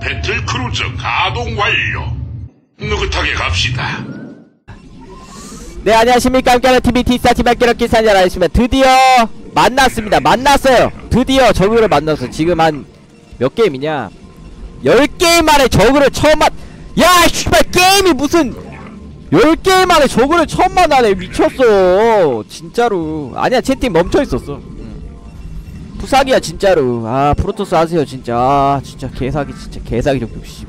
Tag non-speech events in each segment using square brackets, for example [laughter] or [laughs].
배틀 크루저 가동 완료. 느긋하게 갑시다. 네 안녕하십니까 함께하는 TV 티스타 팀 함께하는 기사님 알겠습니다 드디어 만났습니다 만났어요 드디어 저그를 만나서 지금 한 몇 게임이냐 10게임 만에 저그를 처음 만 야, 씨발 게임이 무슨 10게임 만에 저그를 처음 만나네 미쳤어 진짜로 아니야 채팅 멈춰있었어 응. 부사기야 진짜로 아 프로토스 하세요 진짜 아 진짜 개사기 진짜 개사기 정도 씨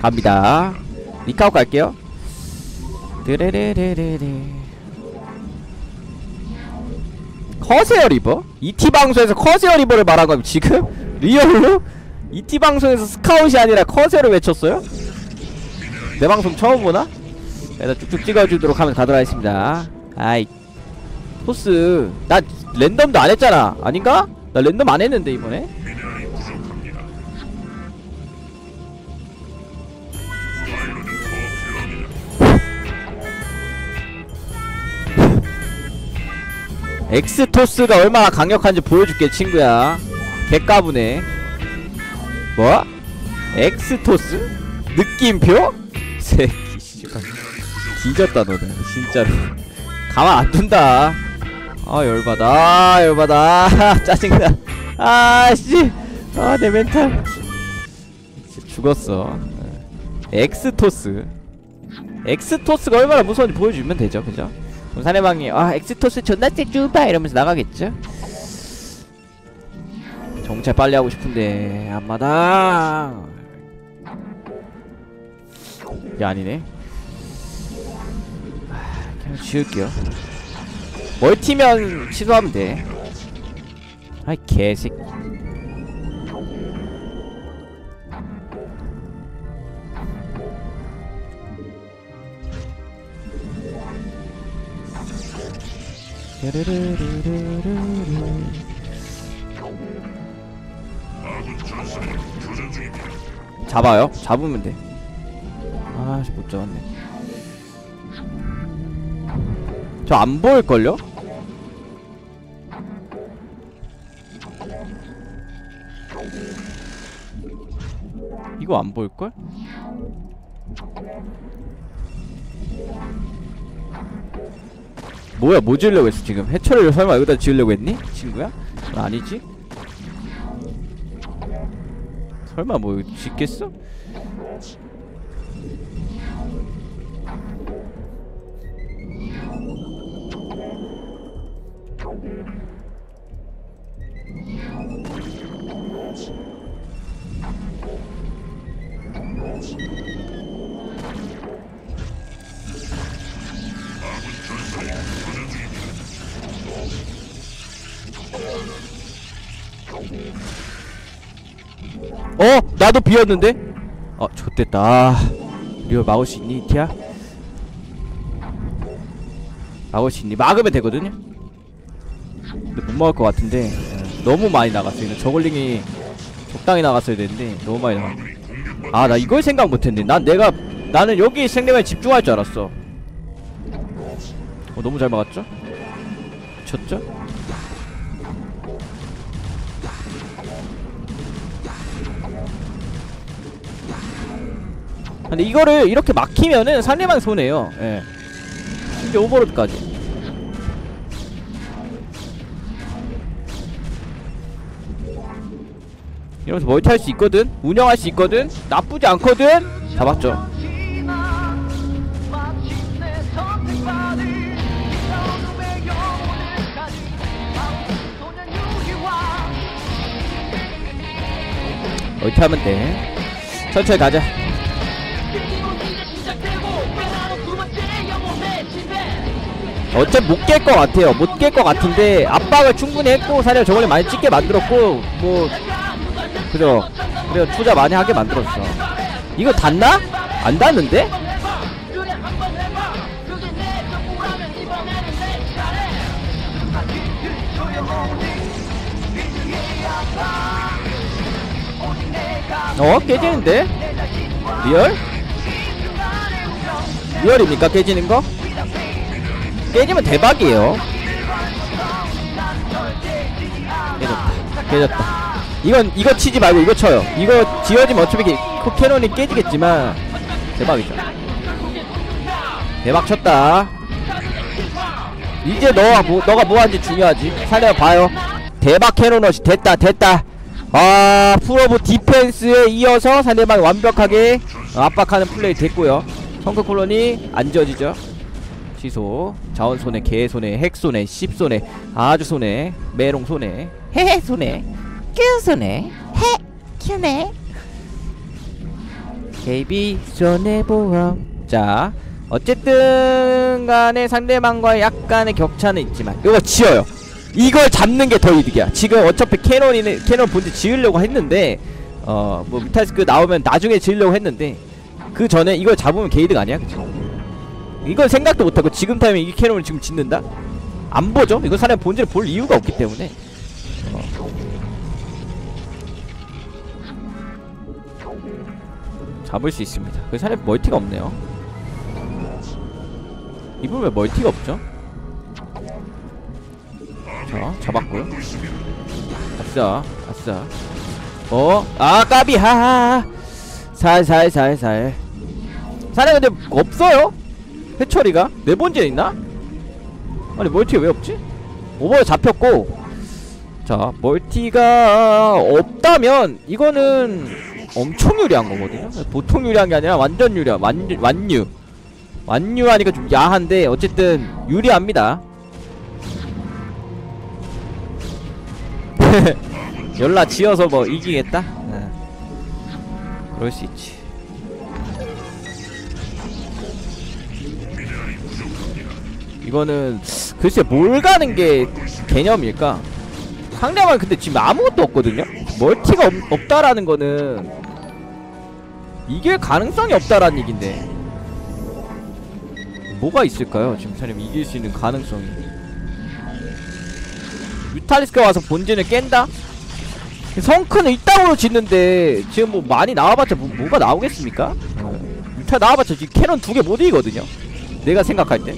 갑니다 리카웃 갈게요 드레레레레레 커세어 리버? 이티 방송에서 커세어 리버를 말한 거면 지금? 리얼로? 이티 방송에서 스카웃이 아니라 커세어를 외쳤어요? 내 방송 처음 보나? 일단 쭉쭉 찍어주도록 하면 가도록 하겠습니다 아이 토스 나 랜덤도 안 했잖아 아닌가? 나 랜덤 안 했는데 이번에 엑스토스가 얼마나 강력한지 보여줄게 친구야 개까부네 뭐? 엑스토스? 느낌표? 새끼 씨발 뒤졌다 너네. 진짜로. 가만 안 둔다. 아 열받아. 아 열받아. 아, 짜증나. 아씨. 아 내 멘탈. 죽었어. 엑스토스. 엑스토스가 얼마나 무서운지 보여주면 되죠. 그죠? 그럼 사내방이 아 엑스토스 존나 쎄쭈바 이러면서 나가겠죠? 정찰 빨리 하고 싶은데 앞마당 이게 아니네 아, 그냥 지울게요 멀티면 취소하면 돼 아이 개새끼 잡아요? 잡으면 돼. 아씨 못 잡았네. 저 안 보일걸요? 이거 안 보일걸? 뭐야 뭐 지으려고 했어 지금 해처리를 설마 여기다 지으려고 했니? 친구야? 그건 아니지? 설마 뭐 짓겠어? 어? 나도 비었는데? 어 좋됐다 아, 리얼 막을 수 있니 이티야? 막을 수 있니? 막으면 되거든요? 근데 못 막을 것 같은데 어, 너무 많이 나갔어 이거 저글링이 적당히 나갔어야 되는데 너무 많이 나갔 아나 이걸 생각 못했네 난 내가 나는 여기 생명에 집중할 줄 알았어 어 너무 잘 막았죠? 쳤죠? 근데 이거를 이렇게 막히면은 상대방 손해요. 예. 이게 오버로드까지. 이러면서 멀티할 수 있거든. 운영할 수 있거든. 나쁘지 않거든. 잡았죠. 멀티하면 돼. 천천히 가자. 어차피 못 깰 것 같아요. 못 깰 것 같은데 압박을 충분히 했고 사실 저번에 많이 찍게 만들었고 뭐 그죠? 그래요 투자 많이 하게 만들었어. 이거 닿나? 안 닿는데? 어 깨지는데? 리얼? 리얼입니까 깨지는 거? 깨지면 대박이에요. 깨졌다. 깨졌다. 이건 이거 치지 말고 이거 쳐요. 이거 지어지면 어차피 캐논이 깨지겠지만 대박이죠. 대박 쳤다. 이제 너가 뭐 너가 뭐 하는지 중요하지. 살려 봐요. 대박 캐논옷이 됐다 됐다. 아 프로브 디펜스에 이어서 상대방이 완벽하게 압박하는 플레이 됐고요. 성크 콜론이 안 지어지죠 취소. 자원 손해 개 손해 핵 손해 씹 손해 아주 손해 메롱 손해 헤헤 손해 큐 손해 헤 큐네 KB 손해보험. 자 어쨌든 간에 상대방과 약간의 격차는 있지만 이거 지어요. 이걸 잡는 게 더 이득이야. 지금 어차피 캐논이는 캐논 본체 지으려고 했는데 어뭐 미탈스크 나오면 나중에 지으려고 했는데 그 전에 이걸 잡으면 개이득 아니야? 그쵸 이걸 생각도 못하고 지금 타이밍 이 캐논을 지금 짓는다? 안 보죠? 이건 사람 본질을 볼 이유가 없기 때문에 어. 잡을 수 있습니다 그 사람 멀티가 없네요 이분 왜 멀티가 없죠? 자 잡았고요 아싸 아싸 어? 아 까비 하하 살살살살 사람 근데 없어요? 해처리가? 네 번째 있나? 아니 멀티가 왜 없지? 오버 잡혔고 자 멀티가 없다면 이거는 엄청 유리한 거거든요 보통 유리한 게 아니라 완전 유리한 완, 완유 완유하니까 좀 야한데 어쨌든 유리합니다 [laughs] 연락 지어서 뭐 이기겠다? 네. 그럴 수 있지 이거는 글쎄 뭘 가는 게 개념일까? 상대방 근데 지금 아무것도 없거든요? 멀티가 없, 없다라는 거는 이길 가능성이 없다라는 얘긴데 뭐가 있을까요? 지금 사람 이길 수 있는 가능성이 뮤탈리스크가 와서 본진을 깬다? 성큰은 이따구로 짓는데 지금 뭐 많이 나와봤자 뭐, 뭐가 나오겠습니까? 어. 뮤탈 나와봤자 지금 캐논 두 개 못 이기거든요? 내가 생각할 때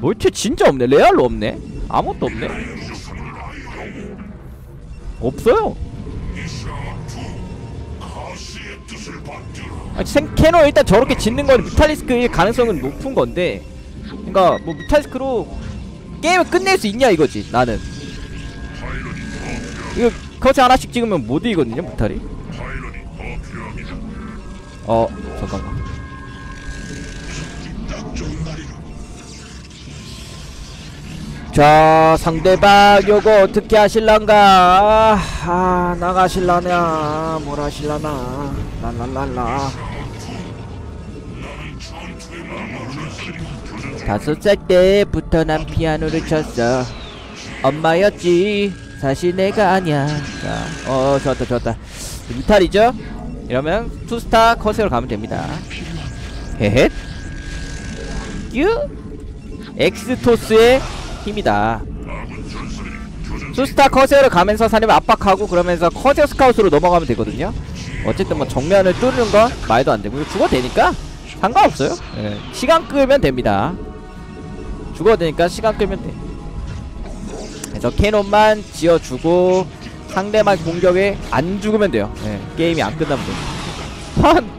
멀티 진짜 없네. 레알로 없네. 아무것도 없네. 없어요. 아, 생, 캐논 일단 저렇게 짓는 건 뮤탈리스크의 가능성은 높은 건데 그니까 뭐 뮤탈리스크로 게임을 끝낼 수 있냐 이거지 나는. 이거 커치 하나씩 찍으면 못 이기거든요 뮤탈이? 어 잠깐만 자 상대방 요거 어떻게 하실란가? 아 나가실라냐? 뭘 하실라나? 랄랄랄라. 다섯 살 때부터 난 피아노를 쳤어. 엄마였지. 사실 내가 아니야. 자 어 좋았다 좋았다. 뮤탈이죠? 이러면 투스타 커세로 가면 됩니다. 헤헷. 유 엑스토스의 힘이다. 수스타 커세어를 가면서 사람을 압박하고 그러면서 커세어 스카웃으로 넘어가면 되거든요. 어쨌든 뭐 정면을 뚫는 건 말도 안 되고 죽어도 되니까 상관없어요. 예. 시간 끌면 됩니다. 죽어도 되니까 시간 끌면 돼. 그래서 캐논만 지어주고 상대방 공격에 안 죽으면 돼요. 예. 게임이 안 끝나면 돼. 한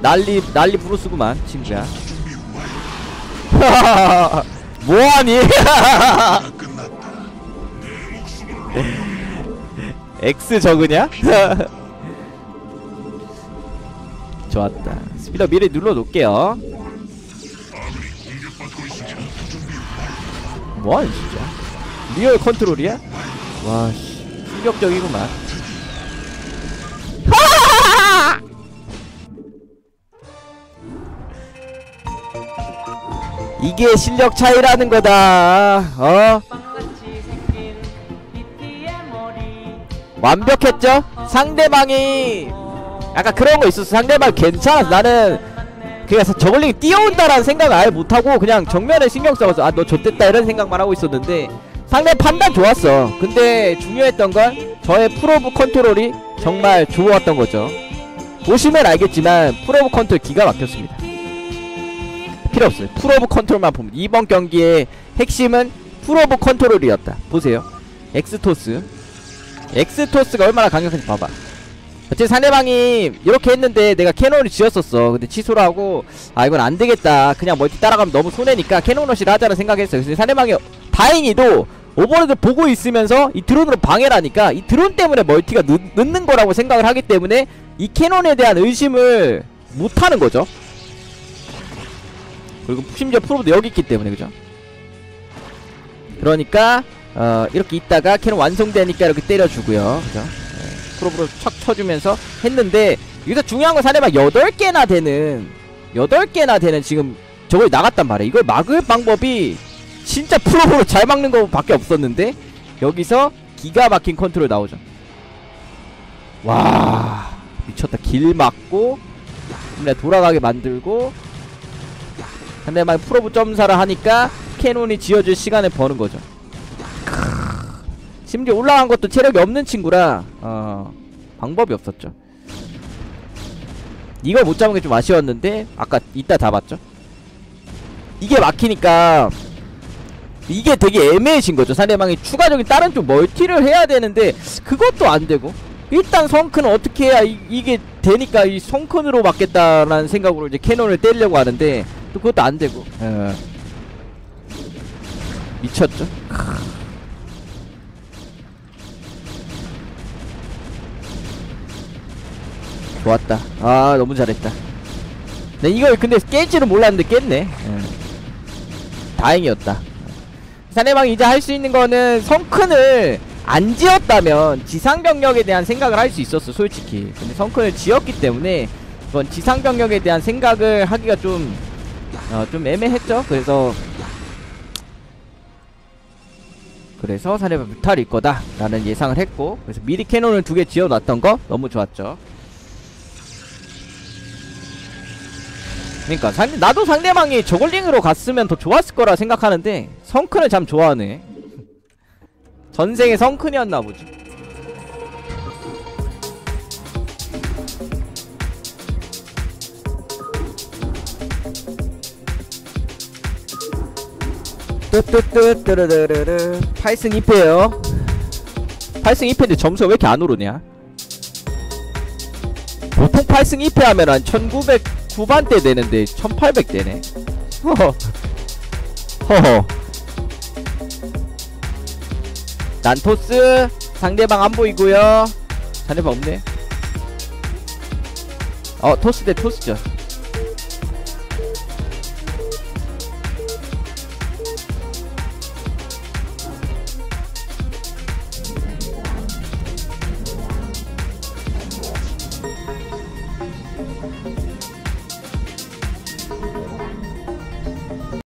난리 난리 부르스구만 친구야. [laughs] 뭐하니? [laughs] X 적으냐? [laughs] 좋았다. 스피더 미리 눌러놓을게요. 뭐하니 진짜? 리얼 컨트롤이야? 와, 씨, 충격적이구만. 이게 실력 차이라는 거다. 어? 완벽했죠? 상대방이 약간 그런 거 있었어. 상대방 괜찮아. 나는 그냥 저글링 뛰어온다라는 생각을 아예 못하고 그냥 정면에 신경 써서 아 너 좆됐다 이런 생각만 하고 있었는데 상대 판단 좋았어. 근데 중요했던 건 저의 프로브 컨트롤이 정말 좋았던 거죠. 보시면 알겠지만 프로브 컨트롤 기가 막혔습니다. 필요 없어요. 풀오브 컨트롤만 보면. 이번 경기의 핵심은 풀오브 컨트롤이었다. 보세요. 엑스토스. 엑스토스가 얼마나 강력한지 봐봐. 어쨌든 상대방이 이렇게 했는데 내가 캐논을 지었었어. 근데 취소를 하고 아 이건 안 되겠다. 그냥 멀티 따라가면 너무 손해니까 캐논러시를 하자는 생각했어요. 그래서 상대방이 다행히도 오버로드 보고 있으면서 이 드론으로 방해를 하니까 이 드론 때문에 멀티가 늦, 늦는 거라고 생각을 하기 때문에 이 캐논에 대한 의심을 못하는 거죠 그리고 심지어 프로도 여기 있기 때문에 그죠? 그러니까 어 이렇게 있다가 캐논 완성되니까 이렇게 때려주고요. 그죠? 예, 프로브로 척 쳐주면서 했는데 여기서 중요한 건 사례만 8개나 되는 8개나 되는 지금 저걸 나갔단 말이야 이걸 막을 방법이 진짜 프로브로 잘 막는 거 밖에 없었는데 여기서 기가 막힌 컨트롤 나오죠. 와 미쳤다. 길 막고 그래 돌아가게 만들고 상대방 프로브 점사를 하니까 캐논이 지어줄 시간을 버는 거죠. 심지어 올라간 것도 체력이 없는 친구라 어 방법이 없었죠. 이걸 못 잡은 게 좀 아쉬웠는데 아까 이따 잡았죠. 이게 막히니까 이게 되게 애매해진 거죠. 상대방이 추가적인 다른 쪽 멀티를 해야 되는데 그것도 안 되고 일단 성큰은 어떻게 해야 이, 이게 되니까 이 성큰으로 막겠다라는 생각으로 이제 캐논을 때리려고 하는데 또 그것도 안 되고. 예. 미쳤죠? 좋았다. 아 너무 잘했다. 네 이걸 근데 깰 줄은 몰랐는데 깼네. 예. 다행이었다. 상대방이 이제 할 수 있는 거는 성큰을 안 지었다면 지상병력에 대한 생각을 할 수 있었어 솔직히. 근데 성큰을 지었기 때문에 이건 지상병력에 대한 생각을 하기가 좀 어, 좀 애매했죠? 그래서 그래서 상대방 뮤탈일 거다 라는 예상을 했고 그래서 미리 캐논을 두 개 지어놨던 거 너무 좋았죠. 그러니까 상대, 나도 상대방이 저글링으로 갔으면 더 좋았을 거라 생각하는데 성큰을 참 좋아하네. 전생에 성큰이었나 보지 뚜뚜뚜 뚜르르르 8승 2패요 8승 2패인데 점수가 왜 이렇게 안 오르냐 보통 8승 2패 하면 한 1900 후반대 되는데 1800 되네? 허허. 허허. 난 토스. 상대방 안 보이고요. 상대방 없네. 어 토스 대 토스죠